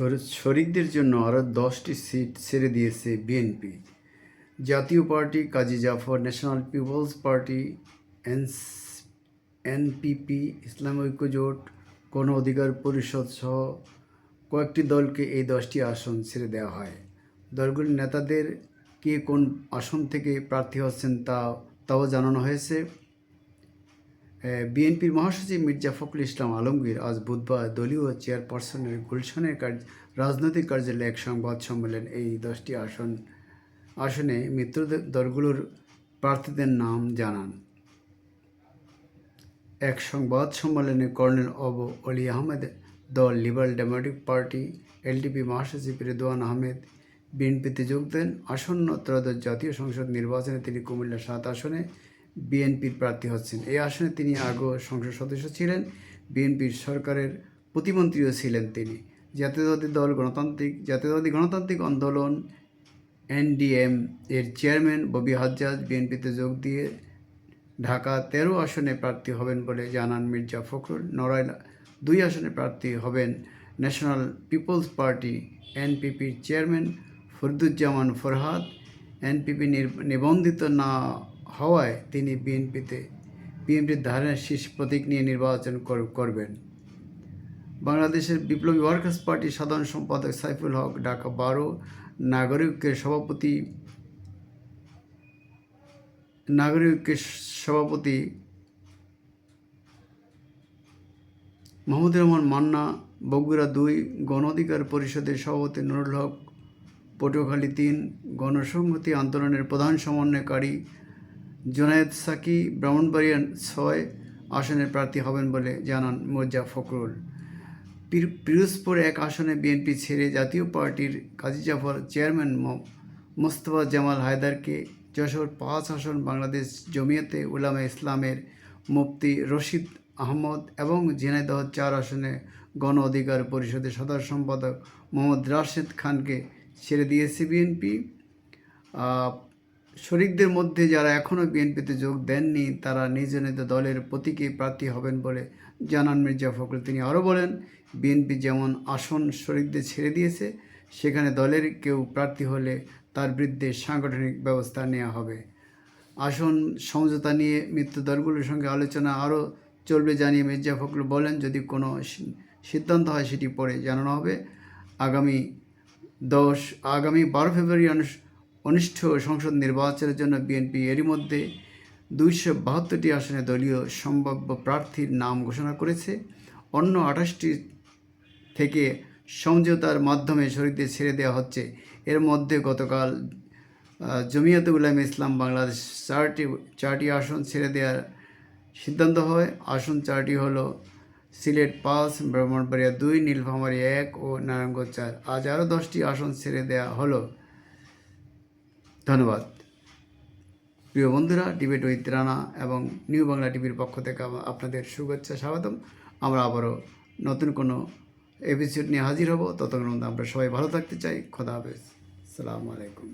শর- শরিকদের জন্য আরও দশটি সিট ছেড়ে দিয়েছে বিএনপি। জাতীয় party Kazi Zafar, national people's party NPP, Islami Oikya Jote, গণ অধিকার পরিষদ সহ কয়েকটি দলকে এই দশটি আসন ছেড়ে দেওয়া হয়। দলগুলির নেতাদের কে কোন আসন থেকে প্রার্থী হচ্ছেন তা, তাও জানানো হয়েছে। বিএনপির মহাসচিব মির্জা ফখরুল ইসলাম আলমগীর আজ বুধবার দলীয় চেয়ারপারসনের গুলশানের কার্য, রাজনৈতিক কার্যালয়ে এক সংবাদ সম্মেলন এই দশটি আসন, আসনে মিত্র দলগুলোর প্রার্থীদের নাম জানান। এক সংবাদ সম্মেলনে কর্নেল অব অলি আহমেদ দল লিবারেল ডেমোক্রেটিক পার্টি, এলডিপি মহাসচিব রেদওয়ান আহমেদ, বিএনপিতে যোগ দেন। আসন্ন ত্রয়োদশ জাতীয় সংসদ নির্বাচনে তিনি কুমিল্লা সাত আসনে বিএনপির প্রার্থী হচ্ছেন। এই আসনে তিনি আগেও সংসদ সদস্য ছিলেন, বিএনপির সরকারের প্রতিমন্ত্রীও ছিলেন তিনি। জাতীয়তাবাদী দল গণতান্ত্রিক, জাতীয়তাবাদী গণতান্ত্রিক আন্দোলন, এনডিএম এর চেয়ারম্যান ববি হাজ্জাজ বিএনপিতে যোগ দিয়ে ঢাকা তেরো আসনে প্রার্থী হবেন বলে জানান মির্জা ফখরুল। নড়াইল দুই আসনে প্রার্থী হবেন ন্যাশনাল পিপলস পার্টি, এনপিপির চেয়ারম্যান ফরদুজ্জামান ফরহাদ। এনপিপি নিবন্ধিত না হওয়ায় তিনি বিএনপিতে, বিএনপির ধারণের শীর্ষ প্রতীক নিয়ে নির্বাচন কর- করবেন। বাংলাদেশের বিপ্লবী ওয়ার্কার্স পার্টির সাধারণ সম্পাদক সাইফুল হক, ঢাকা বারো নাগরিকের সভাপতি নাগরিকের সভাপতি মাহমুদুর রহমান মান্না, বগুড়া দুই গণ অধিকার পরিষদের সভাপতি নুরুল হক, পটুয়াখালী তিন গণসংহতি আন্দোলনের প্রধান সমন্বয়কারী জোনায়েদ সাকি ব্রাহ্মণবাড়িয়া ছয় আসনের প্রার্থী হবেন বলে জানান মোর্জা ফখরুল। পির- পিরোজপুর এক আসনে বিএনপি ছেড়ে জাতীয় পার্টির কাজী জাফর চেয়ারম্যান মোস্তফা জামাল হায়দারকে যশোর পাঁচ আসন বাংলাদেশ জমিয়তে উলামা ইসলামের মুফতি রশিদ আহমদ এবং ঝিনাইদহ চার আসনে গণ অধিকার পরিষদের সাধারণ সম্পাদক মোহাম্মদ রাশেদ খানকে ছেড়ে দিয়েছে বিএনপি। শরিকদের মধ্যে যারা এখনও বিএনপিতে যোগ দেননি, তারা নিজ নিজ দলের প্রতীকে প্রার্থী হবেন বলে জানান মির্জা ফখরুল। তিনি আরও বলেন, বিএনপি যেমন আসন শরিকদের ছেড়ে দিয়েছে, সেখানে দলের কেউ প্রার্থী হলে তার বিরুদ্ধে সাংগঠনিক ব্যবস্থা নেওয়া হবে। আসন সমঝোতা নিয়ে মিত্র দলগুলোর সঙ্গে আলোচনা আরও চলবে জানিয়ে মির্জা ফখরুল বলেন, যদি কোনো সিদ্ধান্ত হয় সেটি পরে জানানো হবে। আগামী দশ, আগামী বারো ফেব্রুয়ারি অনুষ্ঠেয় সংসদ নির্বাচনের জন্য বিএনপি এরই মধ্যে দুইশো বাহাত্তরটি আসনে দলীয় সম্ভাব্য প্রার্থীর নাম ঘোষণা করেছে। অন্য আঠাশটি থেকে সমঝোতার মাধ্যমে শরীরদের ছেড়ে দেওয়া হচ্ছে। এর মধ্যে গতকাল জমিয়তে উলামা ইসলাম বাংলাদেশ চারটি চারটি আসন ছেড়ে দেওয়ার সিদ্ধান্ত হয়। আসন চারটি হলো সিলেট পাঁচ, ব্রাহ্মণবাড়িয়া দুই, নীলফামারী এক ও নারায়ণগঞ্জ চার। আজ আরও দশটি আসন ছেড়ে দেওয়া হলো। ধন্যবাদ। প্রিয় বন্ধুরা ডিবেট উইথ রানা এবং নিউ বাংলা টিভির পক্ষ থেকে আপনাদের শুভেচ্ছা, স্বাগতম। আমরা আবারও নতুন কোনো এপিসোড নিয়ে হাজির হব। ততক্ষণ আমরা সবাই ভালো থাকতে চাই। খোদা হাফেজ। সালামু আলাইকুম।